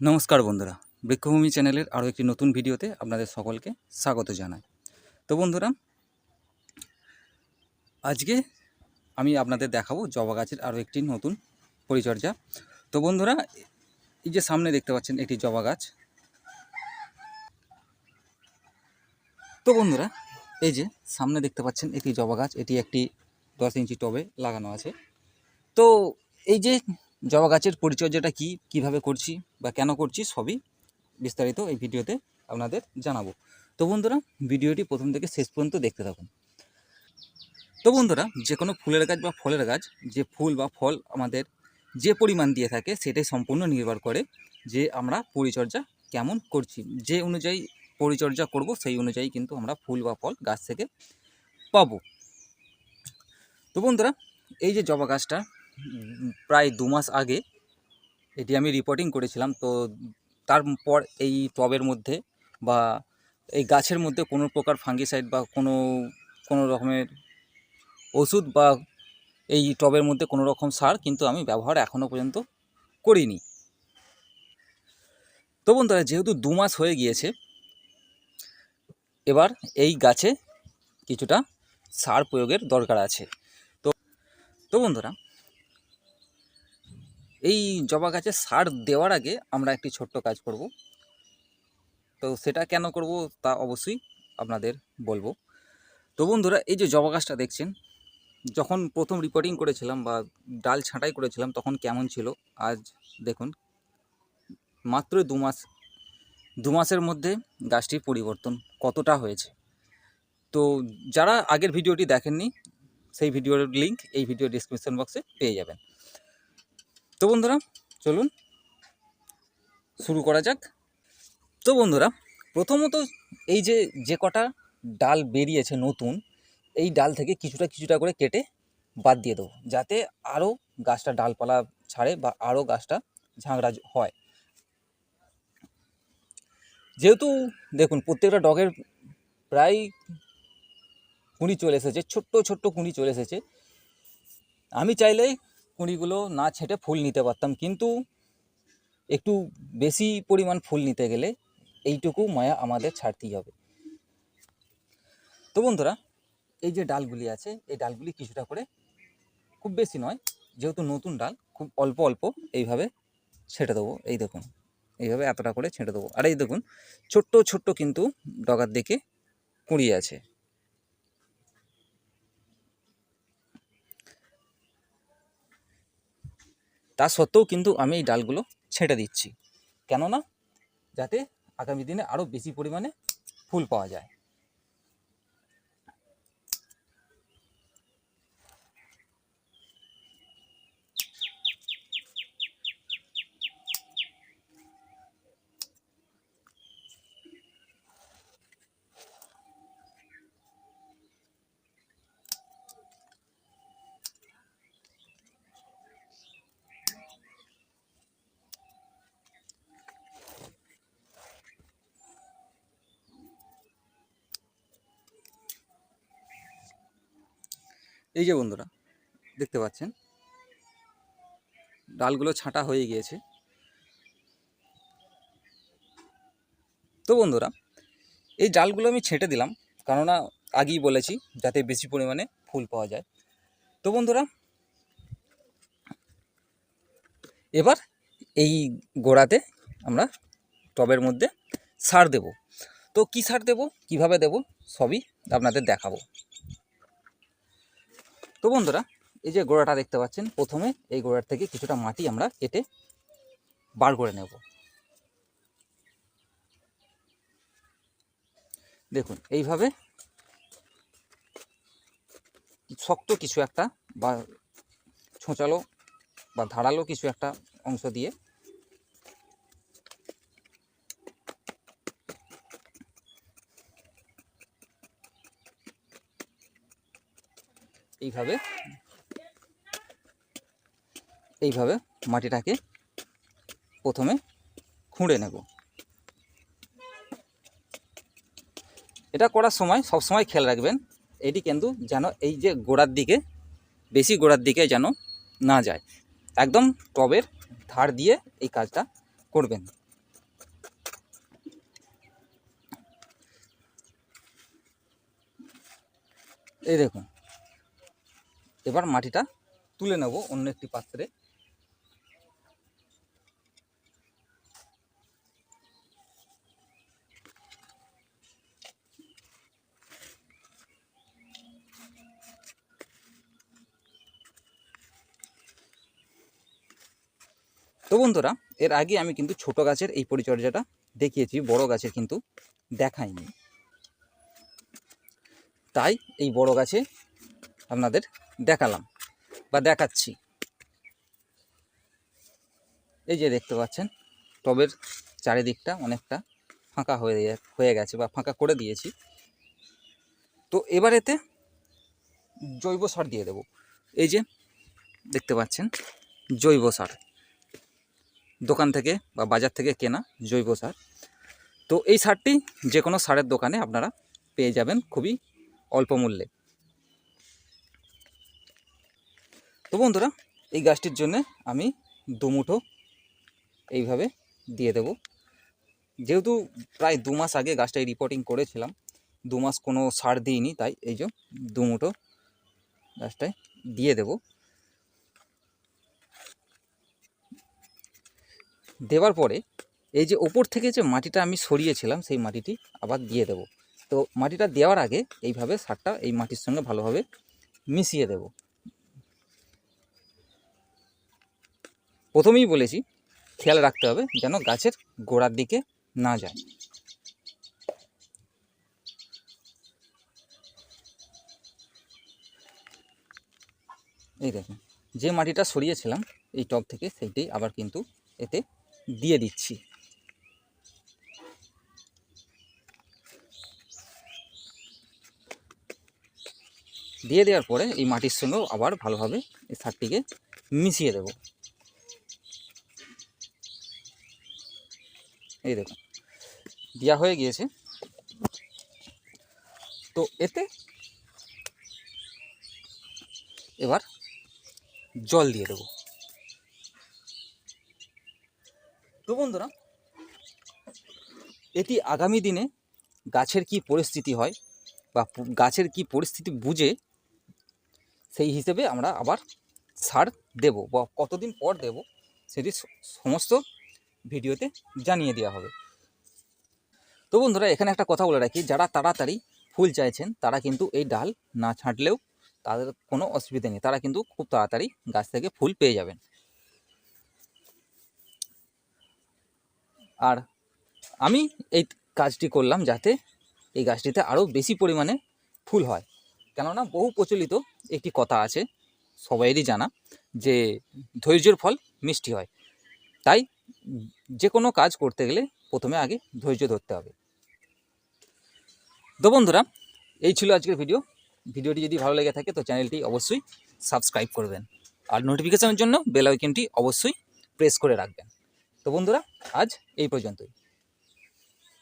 নমস্কার বন্ধুরা, বৃক্ষভূমি চ্যানেলের আরও একটি নতুন ভিডিওতে আপনাদের সকলকে স্বাগত জানাই। তো বন্ধুরা, আজকে আমি আপনাদের দেখাবো জবা গাছের আরও একটি নতুন পরিচর্যা। তো বন্ধুরা, এই যে সামনে দেখতে পাচ্ছেন একটি জবা গাছ। তো বন্ধুরা, এই যে সামনে দেখতে পাচ্ছেন একটি জবা গাছ, এটি একটি দশ ইঞ্চি টবে লাগানো আছে। তো এই যে জবা গাছের পরিচর্যাটা কি, কীভাবে করছি বা কেন করছি সবই বিস্তারিত এই ভিডিওতে আপনাদের জানাব। তো বন্ধুরা, ভিডিওটি প্রথম থেকে শেষ পর্যন্ত দেখতে থাকুন। তো বন্ধুরা যে কোনো ফুলের গাছ বা ফলের গাছ, যে ফুল বা ফল আমাদের যে পরিমাণ দিয়ে থাকে সেটাই সম্পূর্ণ নির্ভর করে যে আমরা পরিচর্যা কেমন করছি। যে অনুযায়ী পরিচর্যা করব, সেই অনুযায়ী কিন্তু আমরা ফুল বা ফল গাছ থেকে পাবো। তো বন্ধুরা, এই যে জবা গাছটা প্রায় দু মাস আগে এটি আমি রিপোর্টিং করেছিলাম। তো তারপর এই টবের মধ্যে বা এই গাছের মধ্যে কোনো প্রকার ফাঙ্গিসাইড বা কোনো কোনো রকমের ওষুধ বা এই টবের মধ্যে কোনো রকম সার কিন্তু আমি ব্যবহার এখনও পর্যন্ত করিনি। তো বন্ধুরা, যেহেতু দু মাস হয়ে গিয়েছে, এবার এই গাছে কিছুটা সার প্রয়োগের দরকার আছে। তো তো বন্ধুরা এই জবা গাছে সার দেওয়ার আগে আমরা একটি ছোট্ট কাজ করব। তো সেটা কেন করব তা অবশ্যই আপনাদের বলব। তো বন্ধুরা, এই যে জবা গাছটা দেখছেন, যখন প্রথম রিপোর্টিং করেছিলাম বা ডাল ছাঁটাই করেছিলাম তখন কেমন ছিল, আজ দেখুন, মাত্র দু মাস, দু মাসের মধ্যে গাছটির পরিবর্তন কতটা হয়েছে। তো যারা আগের ভিডিওটি দেখেননি, সেই ভিডিওর লিংক এই ভিডিও ডিসক্রিপশন বক্সে পেয়ে যাবেন। তো বন্ধুরা, চলুন শুরু করা যাক। তো বন্ধুরা, প্রথমত এই যে যে কটা ডাল বেরিয়েছে নতুন, এই ডাল থেকে কিছুটা কিছুটা করে কেটে বাদ দিয়ে দেবো, যাতে আরও গাছটা ডালপালা ছাড়ে বা আরও গাছটা ঝাঁকড়া হয়। যেহেতু দেখুন, প্রত্যেকটা ডগের প্রায় কুঁড়ি চলে এসেছে, ছোট্ট ছোট্ট কুঁড়ি চলে এসেছে। আমি চাইলেই কুঁড়িগুলো না ছেটে ফুল নিতে পারতাম। কিন্তু একটু বেশি পরিমাণ ফুল নিতে গেলে এইটুকু মায়া আমাদের ছাড়তেই হবে। তো বন্ধুরা, এই যে ডালগুলি আছে, এই ডালগুলি কিছুটা করে খুব বেশি নয়, যেহেতু নতুন ডাল, খুব অল্প অল্প এইভাবে ছেটে দেবো। এই দেখুন, এইভাবে এতটা করে ছেঁটে দেবো। আর এই দেখুন, ছোট্ট ছোট্ট কিন্তু ডগার দিকে কুঁড়ি আছে। তা সত্ত্বেও কিন্তু আমি এই ডালগুলো ছেঁটে দিচ্ছি। কেননা যাতে আগামী দিনে আরও বেশি পরিমাণে ফুল পাওয়া যায়। এই যে বন্ধুরা, দেখতে পাচ্ছেন? ডালগুলো ছাঁটা হয়ে গিয়েছে। তো বন্ধুরা, এই ডালগুলো আমি ছেঁটে দিলাম, কেননা আগেই বলেছি যাতে বেশি পরিমাণে ফুল পাওয়া যায়। তো বন্ধুরা, এবার এই গোড়াতে আমরা টবের মধ্যে সার দেব। তো কি সার দেব, কীভাবে দেব, সবই আপনাদের দেখাবো। তো বন্ধুরা, এই যে গোড়াটা দেখতে পাচ্ছেন, প্রথমে এই গোড়ার থেকে কিছুটা মাটি আমরা কেটে বার করে নেব। দেখুন, এইভাবে শক্ত কিছু একটা বা ছোঁচালো বা ধারালো কিছু একটা অংশ দিয়ে এইভাবে এইভাবে মাটিটাকে প্রথমে খুঁড়ে নেব। এটা করার সময়, সব সময় খেয়াল রাখবেন, এটি কিন্তু যেন এই যে গোড়ার দিকে, বেশি গোড়ার দিকে যেন না যায়। একদম টবের ধার দিয়ে এই কাজটা করবেন। এই দেখুন এবার মাটিটা তুলে নেব অন্য একটি পাত্রে। তো বন্ধুরা, এর আগে আমি কিন্তু ছোট গাছের এই পরিচর্যাটা দেখিয়েছি, বড় গাছের কিন্তু দেখাইনি। তাই এই বড় গাছে আপনাদের দেখালাম বা দেখাচ্ছি। এই যে দেখতে পাচ্ছেন, টবের চারিদিকটা অনেকটা ফাঁকা হয়ে হয়ে গেছে বা ফাঁকা করে দিয়েছি। তো এবার এতে জৈব সার দিয়ে দেব। এই যে দেখতে পাচ্ছেন, জৈব সার। দোকান থেকে বা বাজার থেকে কেনা জৈব সার। তো এই সারটি যে কোনো সারের দোকানে আপনারা পেয়ে যাবেন খুবই অল্প মূল্যে। তো বন্ধুরা, এই গাছটির জন্য আমি দুমুঠো এইভাবে দিয়ে দেব। যেহেতু প্রায় দু মাস আগে গাছটায় রিপোর্টিং করেছিলাম, দু মাস কোনো সার দিইনি, তাই এই যে দুমুঠো গাছটায় দিয়ে দেব। দেওয়ার পরে এই যে ওপর থেকে যে মাটিটা আমি সরিয়েছিলাম, সেই মাটিটি আবার দিয়ে দেব। তো মাটিটা দেওয়ার আগে এইভাবে সারটা এই মাটির সঙ্গে ভালোভাবে মিশিয়ে দেব। প্রথমেই বলেছি, খেয়াল রাখতে হবে যেন গাছের গোড়ার দিকে না যায়। এই দেখুন, যে মাটিটা সরিয়েছিলাম, এই টব থেকে সেইটাই আবার কিন্তু এতে দিয়ে দিচ্ছি। দিয়ে দেওয়ার পরে এই মাটির সঙ্গেও আবার ভালোভাবে এই সারটিকে মিশিয়ে দেব। এই দেখুন, দেওয়া হয়ে গিয়েছে। তো এতে এবার জল দিয়ে দেবো। তো বন্ধুরা, এটি আগামী দিনে গাছের কি পরিস্থিতি হয় বা গাছের কি পরিস্থিতি বুঝে সেই হিসেবে আমরা আবার সার দেব বা কতদিন পর দেব সেটি সমস্ত ভিডিওতে জানিয়ে দেওয়া হবে। তো বন্ধুরা, এখানে একটা কথা বলে রাখি, যারা তাড়াতাড়ি ফুল চাইছেন, তারা কিন্তু এই ডাল না ছাঁটলেও তাদের কোনো অসুবিধা নেই, তারা কিন্তু খুব তাড়াতাড়ি গাছ থেকে ফুল পেয়ে যাবেন। আর আমি এই কাজটি করলাম যাতে এই গাছটিতে আরও বেশি পরিমাণে ফুল হয়। কেননা বহু প্রচলিত একটি কথা আছে সবাইয়েরই জানা, যে ধৈর্যের ফল মিষ্টি হয়। তাই যে কোনো কাজ করতে গেলে প্রথমে আগে ধৈর্য ধরতে হবে। তো বন্ধুরা, এই ছিল আজকের ভিডিও ভিডিওটি যদি ভালো লেগে থাকে, তো চ্যানেলটি অবশ্যই সাবস্ক্রাইব করবেন আর নোটিফিকেশনের জন্য বেল আইকনটি অবশ্যই প্রেস করে রাখবেন। তো বন্ধুরা, আজ এই পর্যন্তই।